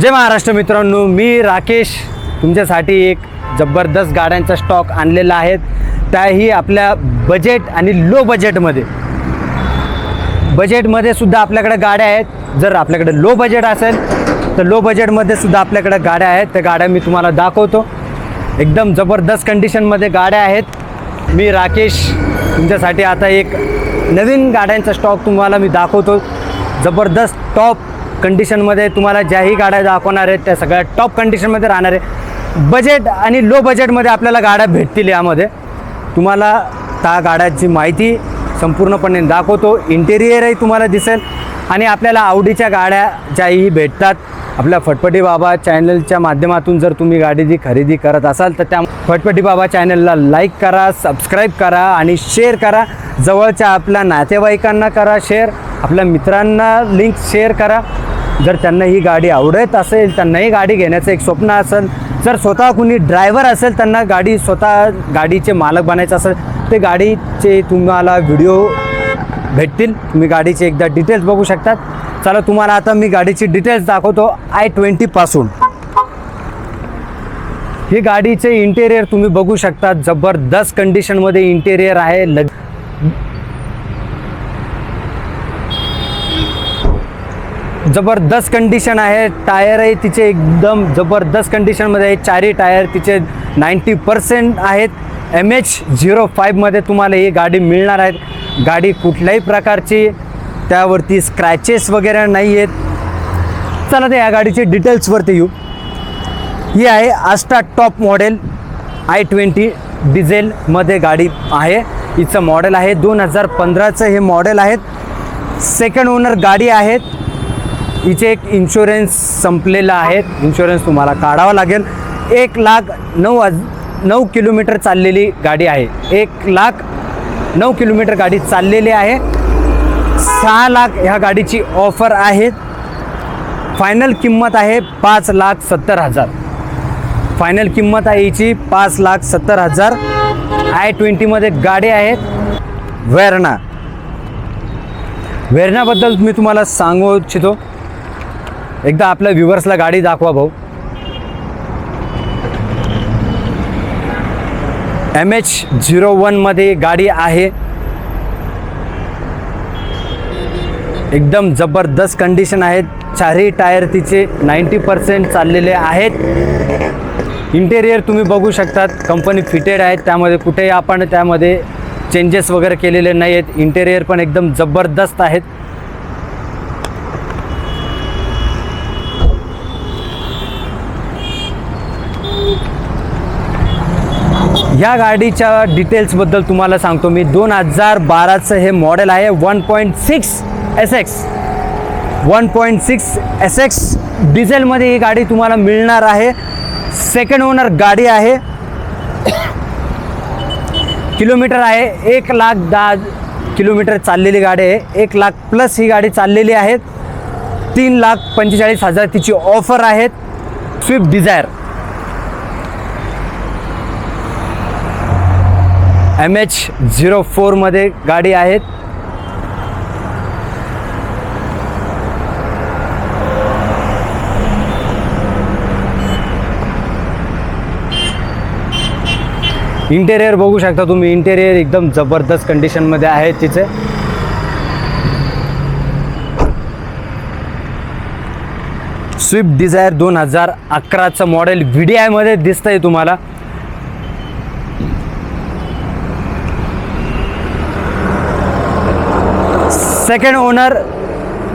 जय महाराष्ट्र मित्रांनो मी राकेश. तुमच्यासाठी एक जबरदस्त गाड्यांचा स्टॉक आणलेला आहे. त्याही आपल्या बजेट आणि लो बजेटमध्ये बजेटमध्ये सुद्धा आपल्याकडे गाड्या आहेत. जर आपल्याकडे लो बजेट असेल तर लो बजेटमध्ये सुद्धा आपल्याकडे गाड्या आहेत. त्या गाड्या मी तुम्हाला दाखवतो. एकदम जबरदस्त कंडिशनमध्ये गाड्या आहेत. मी राकेश तुमच्यासाठी आता एक नवीन गाड्यांचा स्टॉक तुम्हाला मी दाखवतो. जबरदस्त टॉप कंडिशनमध्ये तुम्हाला ज्याही गाड्या दाखवणार आहेत त्या सगळ्या टॉप कंडिशनमध्ये राहणार आहे बजेट आणि लो बजेटमध्ये आपल्याला गाड्या भेटतील यामध्ये. तुम्हाला त्या गाड्याची माहिती संपूर्णपणे दाखवतो. इंटेरियरही तुम्हाला दिसेल. आणि आपल्याला आवडीच्या गाड्या ज्याही भेटतात आपल्या फटफटी बाबा चॅनलच्या माध्यमातून जर तुम्ही गाडीची खरेदी करत असाल तर त्या फटफटी बाबा चॅनलला लाईक करा सबस्क्राईब करा आणि शेअर करा. जवळच्या आपल्या नातेवाईकांना करा शेअर आपल्या मित्रांना लिंक शेअर करा. जर त्यांना ही गाडी आवडत असेल त्यांनाही गाडी घेण्याचं एक स्वप्न असेल जर स्वतः कुणी ड्रायव्हर असेल त्यांना गाडी स्वतः गाडीचे मालक बनायचं असेल ते गाडीचे तुम्हाला व्हिडिओ भेटतील. तुम्ही गाडीचे एकदा डिटेल्स बघू शकतात. चला तुम्हाला आता मी गाडीची डिटेल्स दाखवतो. आय ट्वेंटीपासून ही गाडीचे इंटेरियर तुम्ही बघू शकता. जबरदस्त कंडिशनमध्ये इंटेरियर आहे. लग जबरदस्त कंडिशन आहे. टायरही तिचे एकदम जबरदस्त कंडिशनमध्ये आहे. चारही टायर तिचे नाईंटी पर्सेंट आहेत. एम एच झिरो फाईव्हमध्ये तुम्हाला ही गाडी मिळणार आहेत गाडी कुठल्याही प्रकारची त्यावरती स्क्रॅचेस वगैरे नाही आहेत. चला ते या गाडीचे डिटेल्सवरती येऊ. ही आहे Asta top model i twenty डिझेलमध्ये गाडी आहे. हिचं मॉडेल आहे. दोन हजार पंधराचं हे मॉडेल आहेत. सेकंड ओनर गाडी आहेत हिचे एक इन्शुरन्स संपलेला आहे. इन्शुरन्स तुम्हाला काढावा लागेल. एक लाख नऊ हज नऊ किलोमीटर चाललेली गाडी आहे. एक लाख नऊ किलोमीटर गाडी चाललेली आहे. सहा लाख ह्या गाडीची ऑफर आहे. फायनल किंमत आहे पाच लाख सत्तर हजार. फायनल किंमत आहे हिची पाच लाख सत्तर हजार. आय ट्वेंटीमध्ये गाडी आहेत वेर्ना वेर्नाबद्दल मी तुम्हाला सांगू इच्छितो. एकदा आपल्या व्ह्युअर्सला गाडी दाखवा भाऊ. एम एच झिरो वनमध्ये गाडी आहे. एकदम जबरदस्त कंडिशन आहेत. चारही टायर तिचे नाईंटी पर्सेंट चाललेले आहेत. इंटेरियर तुम्ही बघू शकतात. कंपनी फिटेड आहेत. त्यामध्ये कुठेही आपण त्यामध्ये चेंजेस वगैरे केलेले नाही आहेत इंटेरियर पण एकदम जबरदस्त आहेत. या गाडीच्या डिटेल्सबद्दल तुम्हाला सांगतो मी. दोन हजार बाराचं हे मॉडेल आहे one point six S X one point six S X डिझेलमध्ये ही गाडी तुम्हाला मिळणार आहे. सेकंड ओनर गाडी आहे. किलोमीटर आहे. एक लाख दहा किलोमीटर चाललेली गाडी आहे. एक लाख प्लस ही गाडी चाललेली आहे. तीन लाख पंचेचाळीस हजार तिची ऑफर आहेत Swift Dzire M H zero फोरमध्ये गाडी आहेत. इंटेरियर बघू शकता तुम्ही. इंटेरियर एकदम जबरदस्त कंडिशनमध्ये आहे तिचे. स्विफ्ट डिझायर दोन हजार अकराचं मॉडेल व्ही डी आयमध्ये दिसतंय तुम्हाला. सेकंड ओनर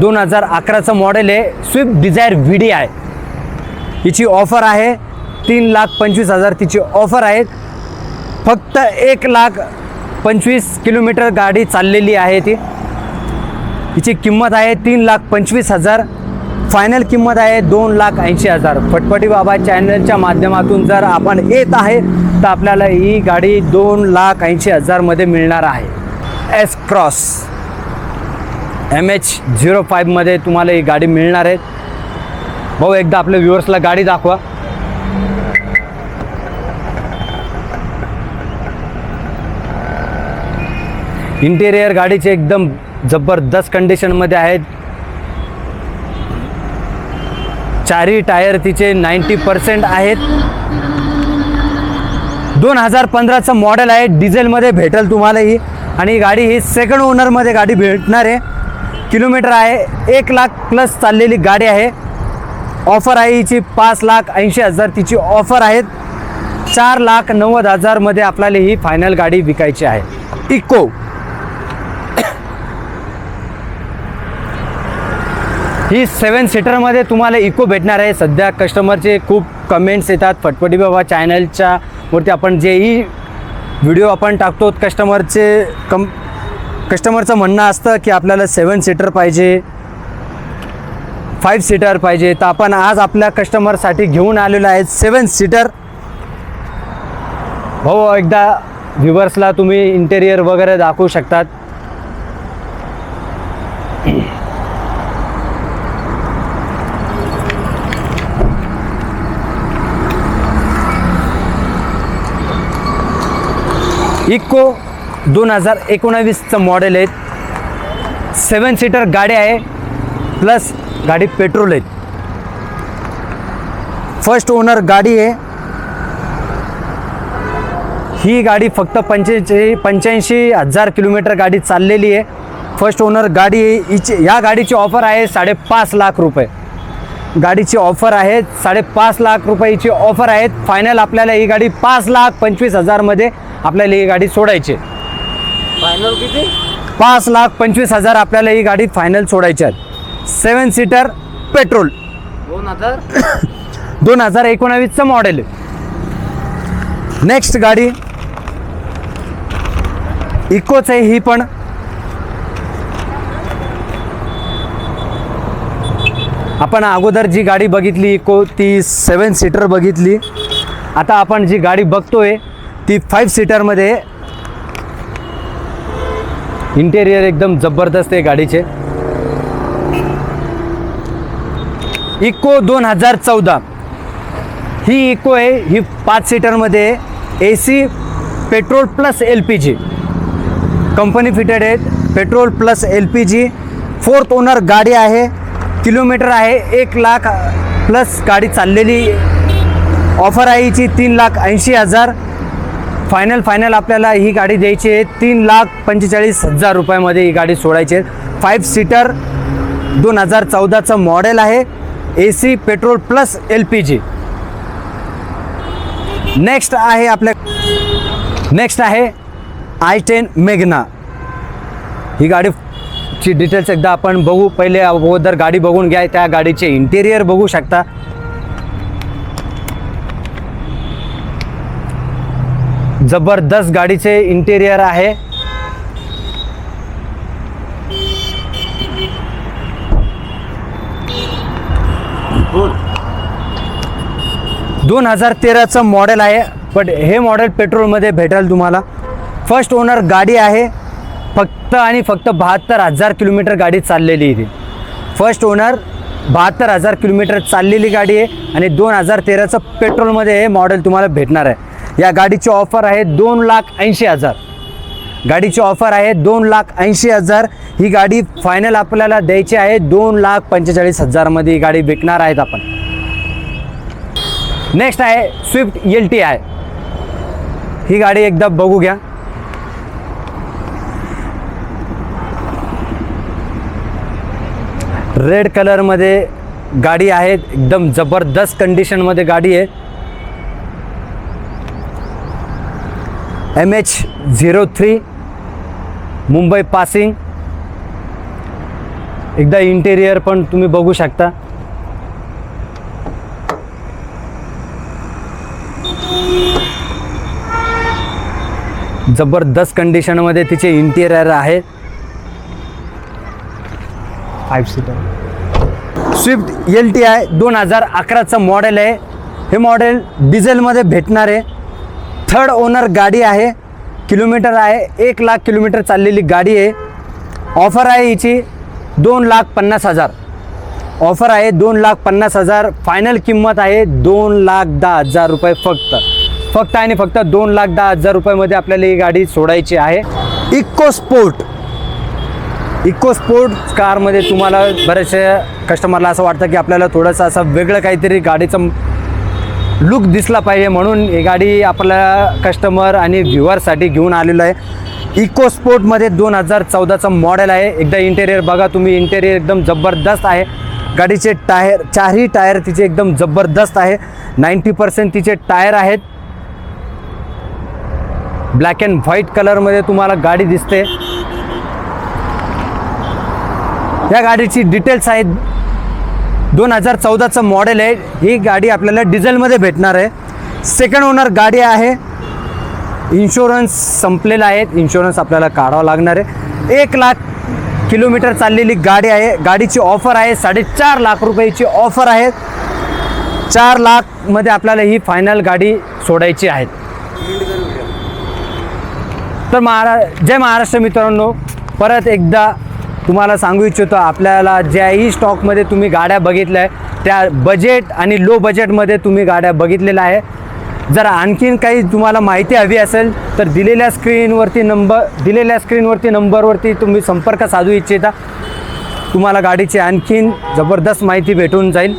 दोन हजार अकराचं मॉडेल आहे. Swift Dzire V D I हिची ऑफर आहे. तीन लाख पंचवीस हजार तिची ऑफर आहे. फक्त एक लाख पंचवीस किलोमीटर गाडी चाललेली आहे ती. हिची किंमत आहे तीन लाख पंचवीस हजार. फायनल किंमत आहे दोन लाख ऐंशी हजार. फटफटी बाबा चॅनलच्या माध्यमातून जर आपण येत आहे तर आपल्याला ही गाडी दोन लाख ऐंशी हजारमध्ये मिळणार आहे. S Cross M H zero फाईव्हमध्ये तुम्हाला ही गाडी मिळणार आहे. भाऊ एकदा आपल्या व्ह्युअर्सला गाडी दाखवा. इंटेरियर गाडीचे एकदम जबरदस्त कंडिशनमध्ये आहेत. चारही टायर तिचे नाईंटी पर्सेंट आहेत. दोन हजार पंधराचं मॉडेल आहे. डिझेलमध्ये भेटेल तुम्हाला ही. आणि गाडी ही सेकंड ओनरमध्ये गाडी भेटणार आहे. किलोमीटर आहे. एक लाख प्लस चाललेली गाडी आहे. ऑफर आहे हिची पाच लाख ऐंशी हजार तिची ऑफर आहेत. चार लाख नव्वद हजारमध्ये आपल्याला ही फायनल गाडी विकायची आहे. इको ही सेवन सीटरमध्ये तुम्हाला इको भेटणार आहे. सध्या कस्टमरचे खूप कमेंट्स येतात. फटफटी बाबा चॅनलच्या वरती आपण जेही व्हिडिओ आपण टाकतो कस्टमरचे कम कस्टमरचं म्हणणं असतं की आपल्याला सेवन सीटर पाहिजे फाईव्ह सीटर पाहिजे. तर आपण आज आपल्या कस्टमरसाठी घेऊन आलेलो आहे सेवन सीटर हो एकदा व्ह्युवर्सला तुम्ही इंटेरियर वगैरे दाखवू शकतात. इको दोन हजार एकोणावीसचं मॉडेल आहे सेवन सीटर गाडी आहे प्लस गाडी पेट्रोल आहेत. फर्स्ट ओनर गाडी आहे. ही गाडी फक्त पंच्याऐंशी पंच्याऐंशी हजार किलोमीटर गाडी चाललेली आहे. फर्स्ट ओनर गाडी आहे हिची या गाडीची ऑफर आहे साडेपाच लाख रुपये. गाडीची ऑफर आहे साडेपाच लाख रुपयाची ऑफर आहेत फायनल आपल्याला ही गाडी पाच लाख पंचवीस हजारमध्ये आपल्याला ही गाडी सोडायची आहे. फायनल किती? पाच लाख पंचवीस हजार आपल्याला ही गाडी फायनल सोडायची आहे सेवन सीटर पेट्रोल दोन हजार? दोन हजार एकोणावीसचं मॉडेल आहे. नेक्स्ट गाडी. इकोच आहे ही पण. आपण अगोदर जी गाडी बघितली इको ती सेवन सीटर बघितली. आता आपण जी गाडी बघतोय ती फाईव्ह सीटरमध्ये इंटेरियर एकदम जबरदस्त आहे गाडीचे. इको दोन हजार चौदा. ही इको आहे ही पाच सीटरमध्ये A C petrol plus L P G company fitted आहेत petrol plus L P G fourth owner गाडी आहे किलोमीटर आहे एक लाख प्लस गाडी चाललेली. ऑफर आहे हिची तीन लाख ऐंशी हजार. फायनल फायनल आपल्याला ही गाडी द्यायची आहे. तीन लाख पंचेचाळीस हजार रुपयामध्ये ही गाडी सोडायची आहे. फाईव्ह सीटर दोन हजार चौदाचं मॉडेल आहे. A C petrol plus L P G next आहे आपल्या नेक्स्ट आहे आय टेन मेघना ही गाडीची डिटेल्स एकदा आपण बघू. पहिले अगोदर गाडी बघून घ्या. त्या गाडीचे इंटेरियर बघू शकता. जबरदस्त गाडीचे इंटेरियर आहे. दोन हजार तेराचं मॉडेल आहे बट हे मॉडेल पेट्रोलमध्ये भेटेल तुम्हाला. फर्स्ट ओनर गाडी आहे. फक्त आणि फक्त बहात्तर हजार किलोमीटर गाडी चाललेली इथे फर्स्ट ओनर बहात्तर हजार किलोमीटर चाललेली गाडी आहे आणि दोन हजार तेराचं पेट्रोलमध्ये हे मॉडेल तुम्हाला भेटणार आहे. या गाडीची ऑफर आहे दोन लाख ऐंशी हजार. गाडीची ऑफर आहे दोन लाख ऐंशी हजार. ही गाडी फायनल आपल्याला द्यायची आहे दोन लाख पंचेचाळीस हजारमध्ये ही गाडी विकणार आहेत आपण. नेक्स्ट आहे स्विफ्ट एल टी आय ही गाडी एकदा बघू घ्या. रेड कलरमध्ये गाडी आहे एकदम जबरदस्त कंडिशनमध्ये गाडी आहे. M H zero three Mumbai passing एकदा इंटेरियर पण तुम्ही बघू शकता. जबरदस्त कंडिशनमध्ये तिचे इंटेरियर आहे. Five seater Swift L T I दोन हजार अकराचं मॉडेल आहे. हे मॉडेल डिझेलमध्ये भेटणार आहे. थर्ड ओनर गाडी आहे. किलोमीटर आहे. एक लाख किलोमीटर चाललेली गाडी आहे. ऑफर आहे हिची दोन लाख पन्नास हजार. ऑफर आहे दोन लाख पन्नास हजार. फायनल किंमत आहे दोन लाख दहा हजार रुपये फक्त. फक्त आणि फक्त दोन लाख दहा हजार रुपयामध्ये आपल्याला ही गाडी सोडायची आहे. इको स्पोर्ट इको स्पोर्ट कारमध्ये तुम्हाला बऱ्याचशा कस्टमरला असं वाटतं की आपल्याला थोडंसं असं वेगळं काहीतरी गाडीचं लुक दिसला पाहिजे म्हणून ही गाडी आपल्या कस्टमर आणि व्ह्युअरसाठी घेऊन आलेलो आहे. इको स्पोर्टमध्ये दोन हजार चौदाचं मॉडेल आहे. एकदा इंटेरियर बघा तुम्ही इंटेरियर एकदम जबरदस्त आहे. गाडीचे टायर चारही टायर तिचे एकदम जबरदस्त आहे. नाईंटी पर्सेंट तिचे टायर आहेत. ब्लॅक अँड व्हाईट कलरमध्ये तुम्हाला गाडी दिसते. या गाडीची डिटेल्स आहेत. दोन हजार चौदाचं मॉडेल आहे. ही गाडी आपल्याला डिझेलमध्ये भेटणार आहे. सेकंड ओनर गाडी आहे. इन्शुरन्स संपलेला आहे. इन्शुरन्स आपल्याला काढावा लागणार आहे. एक लाख किलोमीटर चाललेली गाडी आहे. गाडीची ऑफर आहे. साडेचार लाख रुपयाची ऑफर आहे. चार लाखमध्ये आपल्याला ही फायनल गाडी सोडायची आहे. तर महारा जय महाराष्ट्र मित्रांनो. परत एकदा तुम्हाला सांगू इच्छितो आपल्याला ज्याही स्टॉकमध्ये तुम्ही गाड्या बघितल्या आहे त्या बजेट आणि लो बजेटमध्ये तुम्ही गाड्या बघितलेल्या आहे जर आणखीन काही तुम्हाला माहिती हवी असेल तर दिलेल्या स्क्रीनवरती नंबर दिलेल्या स्क्रीनवरती नंबरवरती तुम्ही संपर्क साधू इच्छिता. तुम्हाला गाडीची आणखीन जबरदस्त माहिती भेटून जाईल.